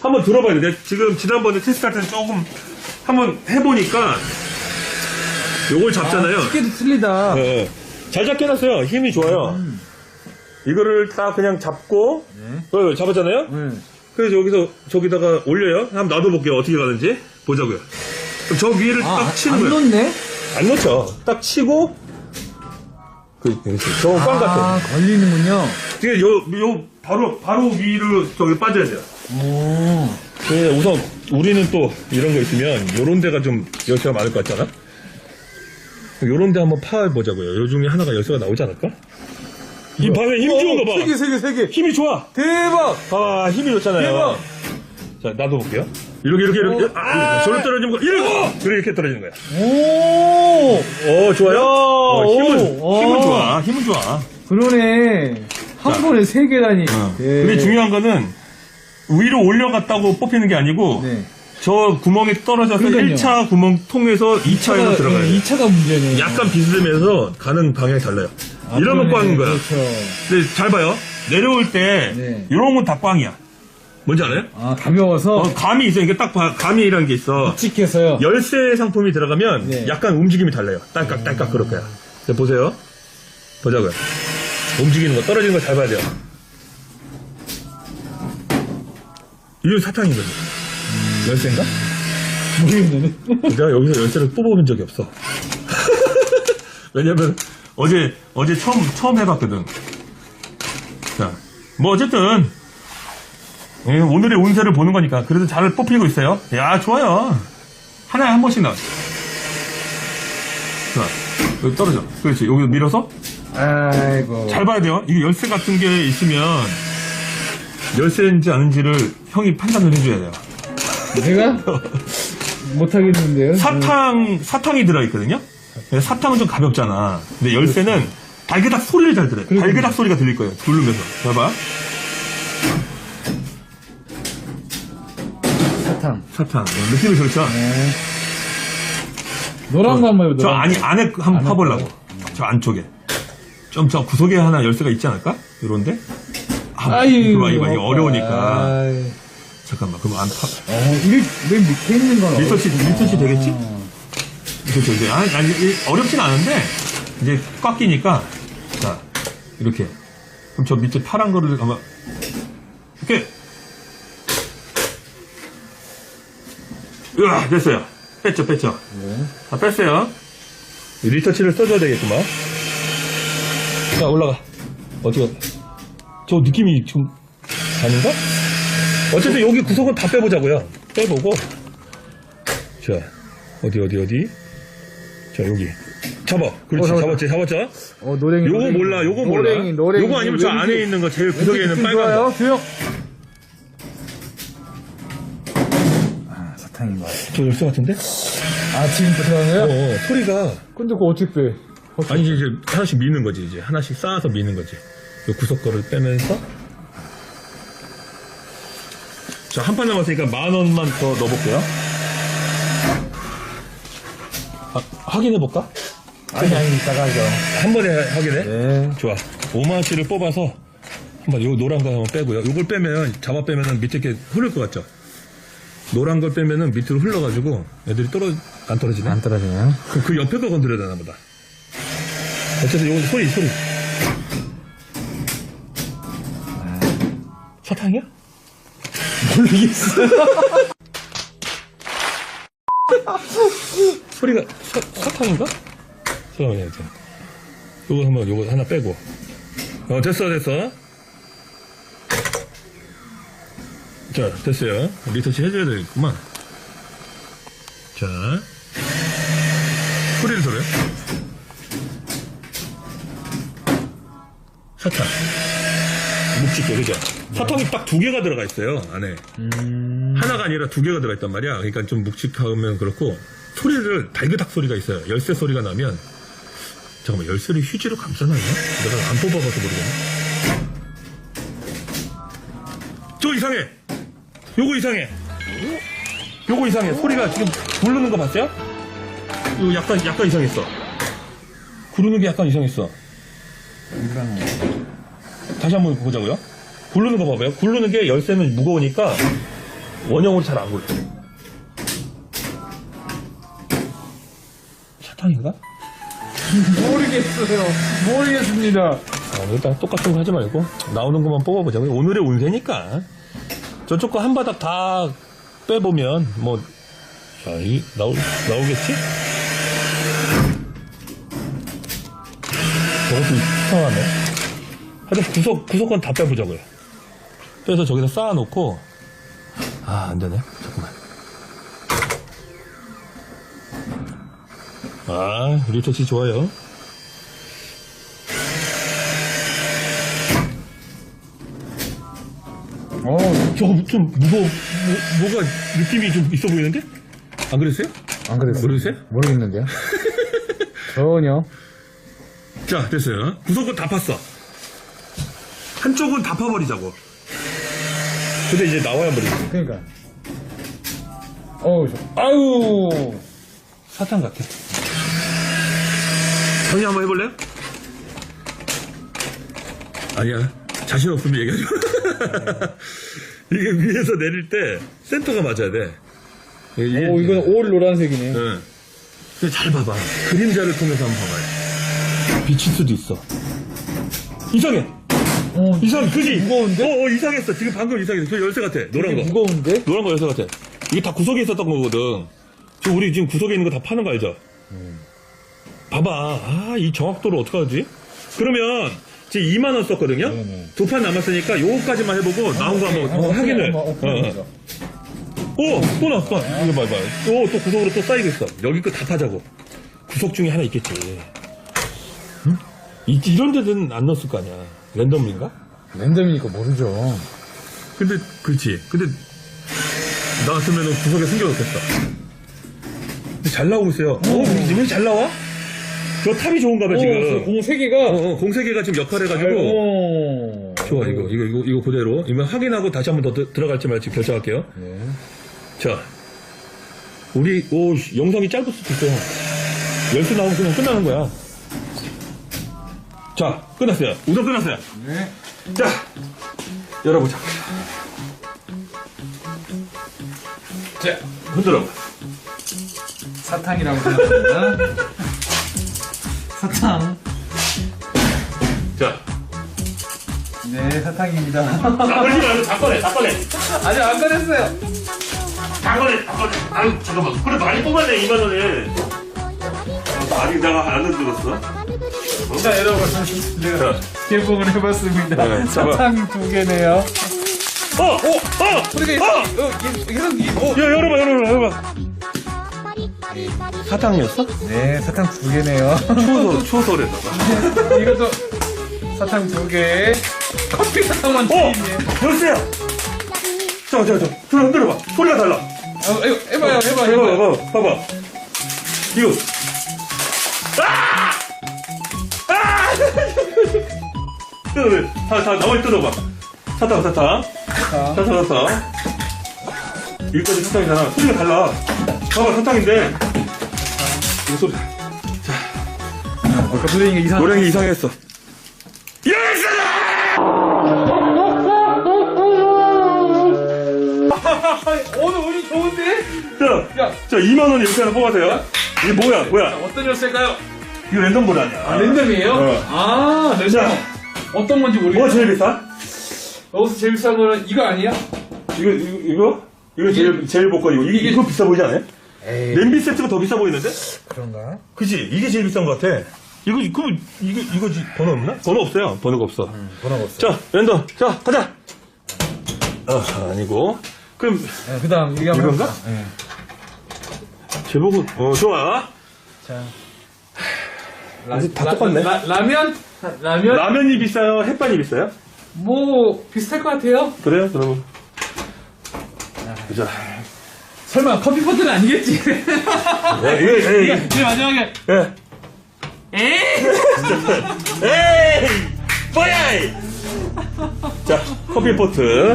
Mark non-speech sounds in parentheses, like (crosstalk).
한번 들어봐야 돼. 내가 지금 지난번에 테스트할 때는 조금 한번 해보니까 요걸 잡잖아요. 쉽게도 틀리다. 네. 잘 잡게 해놨어요. 힘이 좋아요. 이거를 딱 그냥 잡고, 어, 잡았잖아요? 네. 그래서 여기서 저기다가 올려요. 한번 놔둬볼게요. 어떻게 가는지. 보자고요. 그럼 저 위를 아, 딱 치는 안 거예요. 놓네? 안 놓죠. 딱 치고, 그, 저거 꽝 아, 같아. 걸리는군요. 지금 요, 요, 바로, 바로 위로 저기 빠져야 돼요. 오. 그 우선 우리는 또 이런 거 있으면 요런 데가 좀 열쇠가 많을 것 같잖아? 요런 데 한번 파보자고요. 요 중에 하나가 열쇠가 나오지 않을까? 이 밤에 힘 좋은 거 봐. 세 개, 세 개, 세 개. 힘이 좋아. 대박! 봐봐, 힘이 좋잖아요. 대박! 자, 놔둬볼게요. 이렇게, 이렇게, 이렇게. 어, 아, 저로 떨어지는 거, 이렇게! 이렇게 떨어지는 거야. 오! 어, 좋아요? 야, 어, 힘은, 오, 힘은 어. 좋아. 힘은 좋아. 그러네. 한 번에 세 개라니. 네. 근데 중요한 거는 위로 올려갔다고 뽑히는 게 아니고 네. 저 구멍에 떨어져서 그러니까요. 1차 구멍 통해서 2차에서 들어가요. 2차가 문제네. 약간 비스듬해서 가는 방향이 달라요. 아, 이러면 그러네. 꽝인 거야. 그렇죠. 근데 잘 봐요. 내려올 때 네. 이런 건 다 꽝이야. 뭔지 알아요? 아, 가벼워서 어, 감이 있어. 이게 딱 봐. 감이라는 게 있어. 묵직해서요. 열쇠 상품이 들어가면 네. 약간 움직임이 달라요. 딸깍 딸깍 그럴 거야. 자, 보세요. 보자고요. 움직이는 거 떨어지는 거 잘 봐야 돼요. 이게 사탕인 거죠. 열쇠인가? 모르겠네. 내가 여기서 열쇠를 뽑아본 적이 없어. (laughs) 왜냐면 어제 어제 처음 처음 해봤거든. 자, 뭐 어쨌든 예, 오늘의 운세를 보는 거니까 그래도 잘 뽑히고 있어요. 야 좋아요. 하나에 한 번씩 나와. 자, 여기 떨어져. 그렇지. 여기 밀어서 아이고. 잘 봐야 돼요. 이게 열쇠 같은 게 있으면 열쇠인지 아닌지를 형이 판단을 해줘야 돼요. 내가 (laughs) 못하겠는데요. 사탕, 사탕이 들어있거든요? 근데 사탕은 좀 가볍잖아. 근데 열쇠는 달그닥 소리를 잘 들어요. 그러니까요. 달그닥 소리가 들릴 거예요. 누르면서. 봐봐. 사탕. 사탕. 느낌이 그렇죠? 네. 노란 거 한번 저 해보자. 안이, 안에 한번 파보려고. 저 안쪽에. 좀 저 구석에 하나 열쇠가 있지 않을까? 요런데? 아, 아유. 이거 봐, 이거 봐. 이거 어려우니까. 아이. 잠깐만, 그럼 안 파. 어, 일, 맨 밑에 있는 건 리터치, 리터치 되겠지? 어. 그렇죠. 이제, 아니, 아니, 이- 어렵진 않은데, 이제 꽉 끼니까, 자, 이렇게. 그럼 저 밑에 파란 거를 아마, 이렇게. 으아, 됐어요. 뺐죠, 뺐죠. 네. 아, 뺐어요. 이 리터치를 써줘야 되겠구만. 자, 올라가. 어떻게, 저 느낌이 좀, 아닌가? 어쨌든 여기 구석은 다 빼보자고요. 빼보고. 자, 어디, 어디, 어디? 자, 여기. 잡아. 그렇지, 어. 잡았지, 잡았죠? 어, 노랭이. 요거 노랭이. 몰라, 요거 몰라. 노랭이, 노랭이. 요거 아니면 저 왠지- 안에 있는 거, 제일 구석에 있는 빨간 거. 좋아요. 조용. 아, 사탕인 것 같아. 저 열쇠 같은데? 아, 지금 들어간 어, 거요? 어, 소리가. 근데 그거 어떻게 빼? 아니, 이제 하나씩 미는 거지, 이제. 하나씩 쌓아서 미는 거지. 요 구석 거를 빼면서. 자, 한 판 남았으니까 만 원만 더 넣어볼게요. 아, 확인해볼까? 아니, 아니, 이따가 하죠. 한 번에 확인해? 네. 좋아. 5만원치를 뽑아서 한번 요 노란 거 한번 빼고요. 요걸 빼면 잡아 빼면은 밑에 게 흐를 것 같죠? 노란 걸 빼면은 밑으로 흘러가지고 애들이 떨어 안 떨어지네. 안 떨어지네요. 그럼 그 옆에 거 건드려야 되나 보다. 어쨌든 요거 소리 소리. 사탕이야? 모르겠어. 소리가 사, 사탕인가? 잠깐만요. 이제. 요거 한번 요거 하나 빼고. 어 됐어 됐어. 자 됐어요. 리터치 해줘야 되겠구만. 자 소리를 들어요. 사탕. 묵직해 그죠? 사탕이 딱 두 개가 들어가 있어요 안에. 음. 하나가 아니라 두 개가 들어있단 말이야. 그러니까 좀 묵직하면 그렇고 소리를 달그닥 소리가 있어요. 열쇠 소리가 나면 잠깐만 열쇠를 휴지로 감싸나요? 내가 안 뽑아봐서 모르겠네. 저 이상해. 요거 이상해. 요거 이상해. 소리가 지금 부르는 거 봤어요? 이거 약간 약간 이상했어. 구르는 게 약간 이상했어. 다시 한번 보자고요. 굴르는 거 봐봐요. 굴르는 게 열쇠는 무거우니까 원형으로 잘 안 굴러. 사탕인가? 모르겠어요. 모르겠습니다. 아, 일단 똑같은 거 하지 말고 나오는 것만 뽑아보자고요. 오늘의 운세니까 저쪽 거 한 바닥 다 빼보면 뭐 자, 이 나오 나오겠지? 저것도 이상하네. 하여튼 구석 구석건 다 빼보자고요. 빼서 저기다 쌓아놓고 아 안 되네. 잠깐만. 아 리터치 좋아요. 어, 저거 좀 무거워, 뭐, 뭐가 느낌이 좀 있어 보이는데? 안 그랬어요? 안 그랬어요. 모르겠어요? 모르겠는데요. 전혀. 자, 됐어요. 구석은 다 팠어. 한쪽은 다 파버리자고. 근데 이제 나와야 버리지. 그러니까. 어우, 저- 아유. 사탕 같아. 형이 한번 해볼래요? 아니야. 자신 없으면 얘기하지 마. (laughs) 이게 위에서 내릴 때 센터가 맞아야 돼. 이게- 오, 이건 올 노란색이네. 응. 근데 잘 봐봐. 그림자를 통해서 한번 봐봐요. 비칠 수도 있어. 이상해. 어, 이상, 그지? 무거운데? 어, 어, 이상했어. 지금 방금 이상했어. 그 열쇠 같아. 노란 거. 무거운데? 노란 거 열쇠 같아. 이게 다 구석에 있었던 거거든. 지금 우리 지금 구석에 있는 거 다 파는 거 알죠? 봐봐. 아, 이 정확도를 어떡하지? 그러면 지금 2만 원 썼거든요. 네네. 두 판 남았으니까 요거까지만 해보고 나온 거 한번 한번 확인을. 한번 어, 오픈해 어. 보죠. 오, 또 나왔어. 이거 봐봐. 또, 또 구석으로 또 쌓이고 있어. 여기 거 다 파자고. 구석 중에 하나 있겠지. 응? 이, 이런 데는 안 넣었을 거 아니야. 랜덤인가? 랜덤이니까 모르죠. 근데, 그렇지. 근데, 나왔으면 구석에 숨겨놓겠어. 근데 잘 나오고 있어요. 어, 왜잘 나와? 저 탑이 좋은가 봐, 지금. 공 3개가. 어, 어, 공세계가 지금 역할해가지고. 오. 좋아, 이거, 이거, 이거, 이거 그대로. 이거 확인하고 다시 한번 더 들- 들어갈지 말지 결정할게요. 네. 자, 우리, 오, 씨, 영상이 짧을 수도 있어요. 열수 나오면 그냥 끝나는 거야. 자, 끝났어요. 우선 끝났어요. 네. 자, 열어보자. 자, 흔들어. 사탕이라고 생각합니다. 사탕. 자, 네, 사탕입니다. 아, 걸지 말고 다 꺼내, 다 꺼내. 아직 안 꺼냈어요. 다 꺼내, 다 꺼내. 아유, 잠깐만. 그래, 많이 뽑았네, 2만원에. 아직 내가 안 흔들었어. 자, 여러분. 내가 자, 개봉을 해봤습니다. 네, 잡아. 사탕 두 개네요. 어, 어, 어! 소리가 있어. 어! 어, 계속, 이- 어. 야, 열어봐, 열어봐, 열어봐. 사탕이었어? 네, 사탕 두 개네요. 추워서, 추워서 그랬나 이것도 사탕 두 개. 커피 사탕만 두 어! 개네. 열쇠야! 자, 자, 자. 들어, 흔들어봐. 소리가 달라. 어, 이거 해봐요, 해봐, 해봐, 해봐. 해봐, 봐봐. 이거. 아! 아! 다, 다, 나머지 뜯어봐. 사탕, 사탕. 자, 사탕, 사탕. 여기까지 사탕이잖아. 소리가 달라. 봐봐, 사탕인데. 이거 소리. 아까 소리가 이상. 노량이 이상했어. 오늘 운이 좋은데? 자, 야. 자, 2만원 이렇게 하나 뽑아세요. 이게 뭐야, 뭐야. 어떤 열쇠일까요? 이거 랜덤볼 아니야. 아, 랜덤이에요? 어. 아, 랜덤. 자. 어떤 건지 모르겠어. 제일 비싸? 여기서 제일 비싼 거는 이거 아니야? 이거, 이거, 이거? 이거 제일, 제일 복권이고. 이게, 이거 비싸 보이지 않아요? 에이, 냄비 세트가 더 비싸 보이는데? 그런가? 그치? 이게 제일 비싼 것 같아. 이거, 그럼, 이거, 이거지. 번호 없나? 번호 없어요. 번호가 없어. 번호가 없어. 자, 랜덤. 자, 가자! 아, 아니고. 그럼, 네, 그 다음, 이거 한번 이건가? 네. 제목은, 어, 좋아. 자. 아직 다 똑같네. 라, 라 면? 라면? 라면이 비싸요? 햇반이 비싸요? 뭐, 비슷할 것 같아요? 그래요? 그러면. 자, 설마 커피 포트는 아니겠지? 예, 예, 예. (laughs) 이게 제일 마지막에. 예. 에이! (laughs) 에이! 뭐야! 이! 자, 커피 포트.